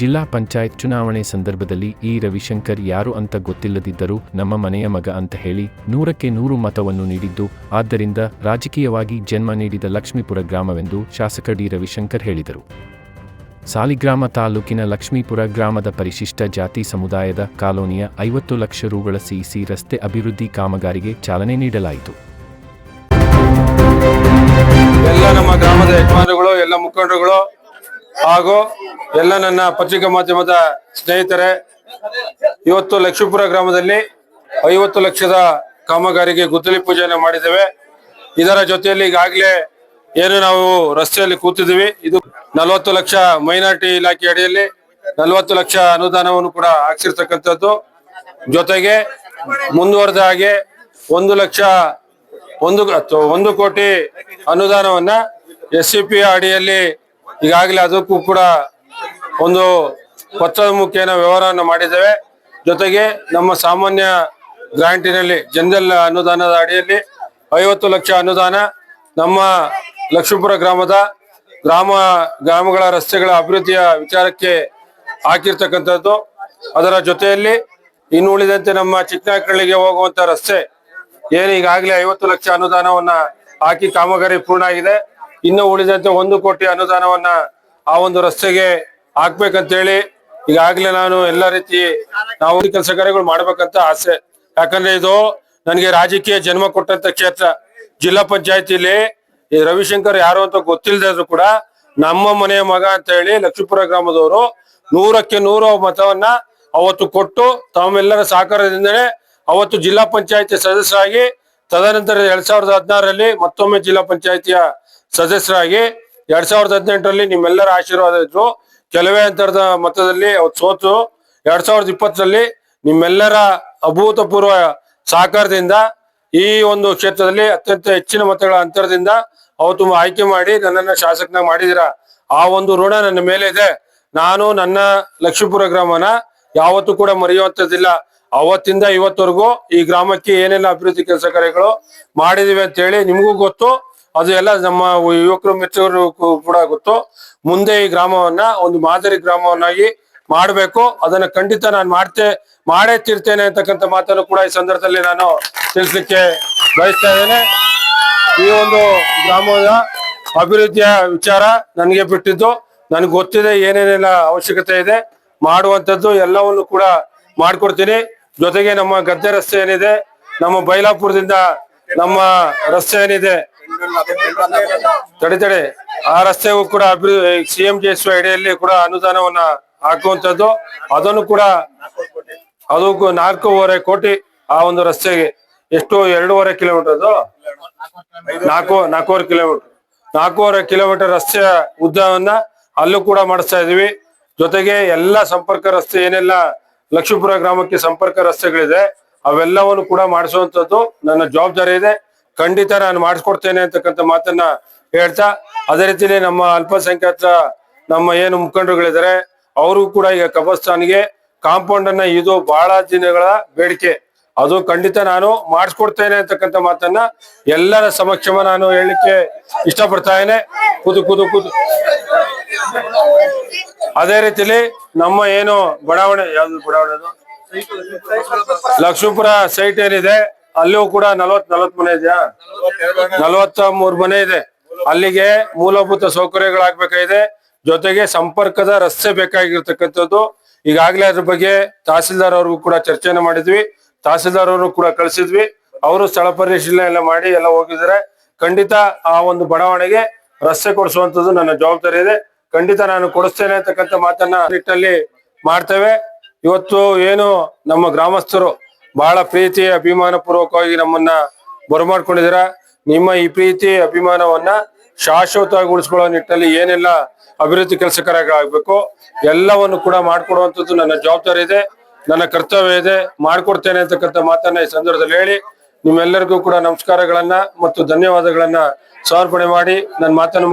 ಜಿಲ್ಲಾ ಪಂಚಾಯತ್ ಚುನಾವಣೆ ಸಂದರ್ಭದಲ್ಲಿ ಈ ರವಿಶಂಕರ್ ಯಾರು ಅಂತ ಗೊತ್ತಿಲ್ಲದಿದ್ದರೂ ನಮ್ಮ ಮನೆಯ ಮಗ ಅಂತ ಹೇಳಿ ನೂರಕ್ಕೆ ನೂರು ಮತವನ್ನು ನೀಡಿದ್ದು, ಆದ್ದರಿಂದ ರಾಜಕೀಯವಾಗಿ ಜನ್ಮ ನೀಡಿದ ಲಕ್ಷ್ಮೀಪುರ ಗ್ರಾಮವೆಂದು ಶಾಸಕ ಡಿ ರವಿಶಂಕರ್ ಹೇಳಿದರು. ಸಾಲಿಗ್ರಾಮ ತಾಲೂಕಿನ ಲಕ್ಷ್ಮೀಪುರ ಗ್ರಾಮದ ಪರಿಶಿಷ್ಟ ಜಾತಿ ಸಮುದಾಯದ ಕಾಲೋನಿಯ ಐವತ್ತು ಲಕ್ಷ ರೂಗಳ ಸಿಸಿ ರಸ್ತೆ ಅಭಿವೃದ್ಧಿ ಕಾಮಗಾರಿಗೆ ಚಾಲನೆ ನೀಡಲಾಯಿತು. ಎಲ್ಲ ನಮ್ಮ ಗ್ರಾಮದ ಯಜಮಾನರುಗಳು, ಎಲ್ಲ ಮುಖಂಡರುಗಳು ಹಾಗೂ ಎಲ್ಲ ನನ್ನ ಪತ್ರಿಕಾ ಮಾಧ್ಯಮದ ಸ್ನೇಹಿತರೆ, ಇವತ್ತು ಲಕ್ಷ್ಮೀಪುರ ಗ್ರಾಮದಲ್ಲಿ ಐವತ್ತು ಲಕ್ಷದ ಕಾಮಗಾರಿಗೆ ಗುದ್ದಲಿ ಪೂಜೆಯನ್ನು ಮಾಡಿದ್ದೇವೆ. ಇದರ ಜೊತೆಯಲ್ಲಿ ಈಗಾಗಲೇ ಏನು ನಾವು ರಸ್ತೆಯಲ್ಲಿ ಕೂತಿದ್ದೀವಿ. ಇದು ನಲವತ್ತು ಲಕ್ಷ ಮೈನಾರಿಟಿ ಇಲಾಖೆ ಅಡಿಯಲ್ಲಿ ನಲವತ್ತು ಲಕ್ಷ ಅನುದಾನವನ್ನು ಕೂಡ ಹಾಕ್ಸಿರ್ತಕ್ಕಂಥದ್ದು. ಜೊತೆಗೆ ಮುಂದುವರೆದ ಹಾಗೆ ಒಂದು ಲಕ್ಷ ಒಂದು ಒಂದು ಕೋಟಿ ಅನುದಾನವನ್ನ ಎಸ್ ಸಿ ಪಿ ಅಡಿಯಲ್ಲಿ ಈಗಾಗಲೇ ಅದಕ್ಕೂ ಕೂಡ ಒಂದು ಪತ್ರದ ಮುಖೇನ ವ್ಯವಹಾರವನ್ನು ಮಾಡಿದ್ದೇವೆ. ಜೊತೆಗೆ ನಮ್ಮ ಸಾಮಾನ್ಯ ಗ್ರಾಂಟಿನಲ್ಲಿ ಜನರಲ್ ಅನುದಾನದ ಅಡಿಯಲ್ಲಿ ಐವತ್ತು ಲಕ್ಷ ಅನುದಾನ ನಮ್ಮ ಲಕ್ಷ್ಮೀಪುರ ಗ್ರಾಮದ ಗ್ರಾಮ ಗ್ರಾಮಗಳ ರಸ್ತೆಗಳ ಅಭಿವೃದ್ಧಿಯ ವಿಚಾರಕ್ಕೆ ಹಾಕಿರ್ತಕ್ಕಂಥದ್ದು. ಅದರ ಜೊತೆಯಲ್ಲಿ ಇನ್ನು ಉಳಿದಂತೆ ನಮ್ಮ ಚಿಕ್ಕನಾಯಕಳ್ಳಿಗೆ ಹೋಗುವಂತ ರಸ್ತೆ ಏನು ಈಗಾಗಲೇ ಐವತ್ತು ಲಕ್ಷ ಅನುದಾನವನ್ನ ಹಾಕಿ ಕಾಮಗಾರಿ ಪೂರ್ಣ ಆಗಿದೆ. ಇನ್ನು ಉಳಿದಂತೆ ಒಂದು ಕೋಟಿ ಅನುದಾನವನ್ನ ಆ ಒಂದು ರಸ್ತೆಗೆ ಹಾಕ್ಬೇಕಂತೇಳಿ ಈಗಾಗಲೇ ನಾನು ಎಲ್ಲ ರೀತಿ ನಾವು ಕೆಲಸ ಕಾರ್ಯಗಳು ಮಾಡ್ಬೇಕಂತ ಆಸೆ. ಯಾಕಂದ್ರೆ ಇದು ನನಗೆ ರಾಜಕೀಯ ಜನ್ಮ ಕೊಟ್ಟಂತ ಕ್ಷೇತ್ರ. ಜಿಲ್ಲಾ ಪಂಚಾಯತಿಲಿ ಈ ರವಿಶಂಕರ್ ಯಾರು ಅಂತ ಗೊತ್ತಿಲ್ಲದೆ ಇದ್ರು ಕೂಡ ನಮ್ಮ ಮನೆಯ ಮಗ ಅಂತ ಹೇಳಿ ಲಕ್ಷ್ಮೀಪುರ ಗ್ರಾಮದವರು ನೂರಕ್ಕೆ ನೂರು ಮತವನ್ನ ಅವತ್ತು ಕೊಟ್ಟು ತಮ್ಮೆಲ್ಲರ ಸಹಕಾರದಿಂದಲೇ ಅವತ್ತು ಜಿಲ್ಲಾ ಪಂಚಾಯತಿ ಸದಸ್ಯರಾಗಿ ತದನಂತರ ಎರಡ್ ಸಾವಿರದ ಹದಿನಾರರಲ್ಲಿ ಮತ್ತೊಮ್ಮೆ ಜಿಲ್ಲಾ ಪಂಚಾಯತಿಯ ಸದಸ್ಯರಾಗಿ ಎರಡ್ ಸಾವಿರದ ಹದಿನೆಂಟರಲ್ಲಿ ನಿಮ್ಮೆಲ್ಲರ ಆಶೀರ್ವಾದ ಇದ್ರು ಕೆಲವೇ ಅಂತರದ ಮತದಲ್ಲಿ ಸೋತು. ಎರಡ್ ಸಾವಿರದ ಇಪ್ಪತ್ತರಲ್ಲಿ ನಿಮ್ಮೆಲ್ಲರ ಅಭೂತಪೂರ್ವ ಸಹಕಾರದಿಂದ ಈ ಒಂದು ಕ್ಷೇತ್ರದಲ್ಲಿ ಅತ್ಯಂತ ಹೆಚ್ಚಿನ ಮತಗಳ ಅಂತರದಿಂದ ಅವತ್ತು ಆಯ್ಕೆ ಮಾಡಿ ನನ್ನನ್ನ ಶಾಸಕನ ಮಾಡಿದಿರ. ಆ ಒಂದು ಋಣ ನನ್ನ ಮೇಲೆ ಇದೆ ನಾನು ನನ್ನ ಲಕ್ಷ್ಮೀಪುರ ಗ್ರಾಮನ ಯಾವತ್ತೂ ಕೂಡ ಮರೆಯುವಂತದ್ದಿಲ್ಲ ಅವತ್ತಿಂದ ಇವತ್ತವರೆಗೂ ಈ ಗ್ರಾಮಕ್ಕೆ ಏನೆಲ್ಲ ಅಭಿವೃದ್ಧಿ ಕೆಲಸ ಕಾರ್ಯಗಳು ಮಾಡಿದೀವಿ ಅಂತ ಹೇಳಿ ನಿಮಗೂ ಗೊತ್ತು. ಅದು ಎಲ್ಲ ನಮ್ಮ ಯುವಕರು, ಮಿತ್ರರು ಕೂಡ ಗೊತ್ತು. ಮುಂದೆ ಈ ಗ್ರಾಮವನ್ನ ಒಂದು ಮಾದರಿ ಗ್ರಾಮವನ್ನಾಗಿ ಮಾಡಬೇಕು. ಅದನ್ನ ಖಂಡಿತ ನಾನು ಮಾಡ್ತೇ, ಮಾಡೇ ತೀರ್ತೇನೆ ಅಂತಕ್ಕಂಥ ಮಾತನ್ನು ಕೂಡ ಈ ಸಂದರ್ಭದಲ್ಲಿ ನಾನು ತಿಳಿಸ್ಲಿಕ್ಕೆ ಬಯಸ್ತಾ ಇದ್ದೇನೆ. ಈ ಒಂದು ಗ್ರಾಮದ ಅಭಿವೃದ್ಧಿಯ ವಿಚಾರ ನನಗೆ ಬಿಟ್ಟಿದ್ದು. ನನಗೆ ಗೊತ್ತಿದೆ ಏನೇನೆಲ್ಲ ಅವಶ್ಯಕತೆ ಇದೆ. ಮಾಡುವಂಥದ್ದು ಎಲ್ಲವನ್ನು ಕೂಡ ಮಾಡ್ಕೊಡ್ತೀನಿ. ಜೊತೆಗೆ ನಮ್ಮ ಗದ್ದೆ ರಸ್ತೆ ಏನಿದೆ, ನಮ್ಮ ಬೈಲಾಪುರದಿಂದ ನಮ್ಮ ರಸ್ತೆ ಏನಿದೆ, ತಡೆ ತಡೆ, ಆ ರಸ್ತೆಗೂ ಕೂಡ ಅಭಿವೃದ್ಧಿ ಸಿಎಂ ಜೆ ಎಸ್ ಅಡಿಯಲ್ಲಿ ಕೂಡ ಅನುದಾನವನ್ನ ಹಾಕುವಂತದ್ದು ಅದನ್ನು ಕೂಡ ಅದು ಕು- ನಾಲ್ಕೂವರೆ ಕೋಟಿ ಆ ಒಂದು ರಸ್ತೆಗೆ. ಎಷ್ಟು? ಎರಡೂವರೆ ಕಿಲೋಮೀಟರ್ ಅದು ನಾಲ್ಕು, ನಾಲ್ಕೂವರೆ ಕಿಲೋಮೀಟರ್. ನಾಲ್ಕೂವರೆ ಕಿಲೋಮೀಟರ್ ರಸ್ತೆಯ ಉದ್ದವನ್ನ ಅಲ್ಲೂ ಕೂಡ ಮಾಡಿಸ್ತಾ ಇದೀವಿ ಜೊತೆಗೆ ಎಲ್ಲ ಸಂಪರ್ಕ ರಸ್ತೆ ಏನೆಲ್ಲ ಲಕ್ಷ್ಮೀಪುರ ಗ್ರಾಮಕ್ಕೆ ಸಂಪರ್ಕ ರಸ್ತೆಗಳಿದೆ, ಅವೆಲ್ಲವನ್ನು ಕೂಡ ಮಾಡಿಸುವಂತದ್ದು ನನ್ನ ಜವಾಬ್ದಾರಿ ಇದೆ. ಖಂಡಿತ ನಾನು ಮಾಡಿಸ್ಕೊಡ್ತೇನೆ ಅಂತಕ್ಕಂಥ ಮಾತನ್ನ ಹೇಳ್ತಾ, ಅದೇ ರೀತಿಲಿ ನಮ್ಮ ಅಲ್ಪಸಂಖ್ಯಾತ, ನಮ್ಮ ಏನು ಮುಖಂಡರುಗಳಿದ್ದಾರೆ, ಅವರು ಕೂಡ ಈಗ ಕಬರ್ಸ್ತಾನ್ಗೆ ಕಾಂಪೌಂಡ್ ಅನ್ನ ಇದು ಬಹಳ ದಿನಗಳ ಬೇಡಿಕೆ. ಅದು ಖಂಡಿತ ನಾನು ಮಾಡಿಸ್ಕೊಡ್ತೇನೆ ಅಂತಕ್ಕಂಥ ಮಾತನ್ನ ಎಲ್ಲರ ಸಮಕ್ಷಮ ನಾನು ಹೇಳಲಿಕ್ಕೆ ಇದ್ದೇನೆ. ಕುದು ಕುದು ಕುದು ಅದೇ ರೀತಿಲಿ ನಮ್ಮ ಏನು ಬಡಾವಣೆ, ಯಾವ್ದು ಬಡಾವಣೆ ಲಕ್ಷ್ಮೀಪುರ ಸೈಟ್ ಏನಿದೆ, ಅಲ್ಲೂ ಕೂಡ ನಲ್ವತ್ ನಲ್ವತ್ ಮನೆ ಇದೆಯಾ? ನಲ್ವತ್ತ ಮೂರ್ ಮನೆ ಇದೆ. ಅಲ್ಲಿಗೆ ಮೂಲಭೂತ ಸೌಕರ್ಯಗಳಾಗ್ಬೇಕಾಗಿದೆ. ಜೊತೆಗೆ ಸಂಪರ್ಕದ ರಸ್ತೆ ಬೇಕಾಗಿರ್ತಕ್ಕಂಥದ್ದು. ಈಗಾಗಲೇ ಅದ್ರ ಬಗ್ಗೆ ತಹಸೀಲ್ದಾರ್ ಅವ್ರಿಗೂ ಕೂಡ ಚರ್ಚೆನ ಮಾಡಿದ್ವಿ. ತಹಸೀಲ್ದಾರ್ ಕೂಡ ಕಳಿಸಿದ್ವಿ. ಅವರು ಸ್ಥಳ ಪರಿಶೀಲನೆ ಎಲ್ಲ ಮಾಡಿ ಎಲ್ಲ ಹೋಗಿದ್ದಾರೆ. ಖಂಡಿತ ಆ ಒಂದು ಬಡಾವಣೆಗೆ ರಸ್ತೆ ಕೊಡಿಸುವಂತದ್ದು ನನ್ನ ಜವಾಬ್ದಾರಿ ಇದೆ. ಖಂಡಿತ ನಾನು ಕೊಡಿಸ್ತೇನೆ ಅಂತಕ್ಕಂಥ ಮಾತನ್ನ ನಿಟ್ಟಲ್ಲಿ ಮಾಡ್ತೇವೆ. ಇವತ್ತು ಏನು ನಮ್ಮ ಗ್ರಾಮಸ್ಥರು ಬಹಳ ಪ್ರೀತಿ ಅಭಿಮಾನ ಪೂರ್ವಕವಾಗಿ ನಮ್ಮನ್ನ ಬರಮಾಡ್ಕೊಂಡಿದ್ದೀರಾ? ನಿಮ್ಮ ಈ ಪ್ರೀತಿ, ಅಭಿಮಾನವನ್ನ ಶಾಶ್ವತವಾಗಿ ಉಳಿಸ್ಕೊಳ್ಳೋ ನಿಟ್ಟಿನಲ್ಲಿ ಏನೆಲ್ಲ ಅಭಿವೃದ್ಧಿ ಕೆಲಸ ಕಾರ್ಯಗಳಾಗಬೇಕು ಎಲ್ಲವನ್ನು ಕೂಡ ಮಾಡ್ಕೊಡುವಂಥದ್ದು ನನ್ನ ಜವಾಬ್ದಾರಿ ಇದೆ. ನನ್ನ ಕರ್ತವ್ಯ ಇದೆ, ಮಾಡ್ಕೊಡ್ತೇನೆ ಅಂತಕ್ಕಂಥ ಮಾತನ್ನ ಈ ಸಂದರ್ಭದಲ್ಲಿ ಹೇಳಿ ನಿಮ್ಮೆಲ್ಲರಿಗೂ ಕೂಡ ನಮಸ್ಕಾರಗಳನ್ನ ಮತ್ತು ಧನ್ಯವಾದಗಳನ್ನ ಸಮರ್ಪಣೆ ಮಾಡಿ ನನ್ನ ಮಾತನ್ನು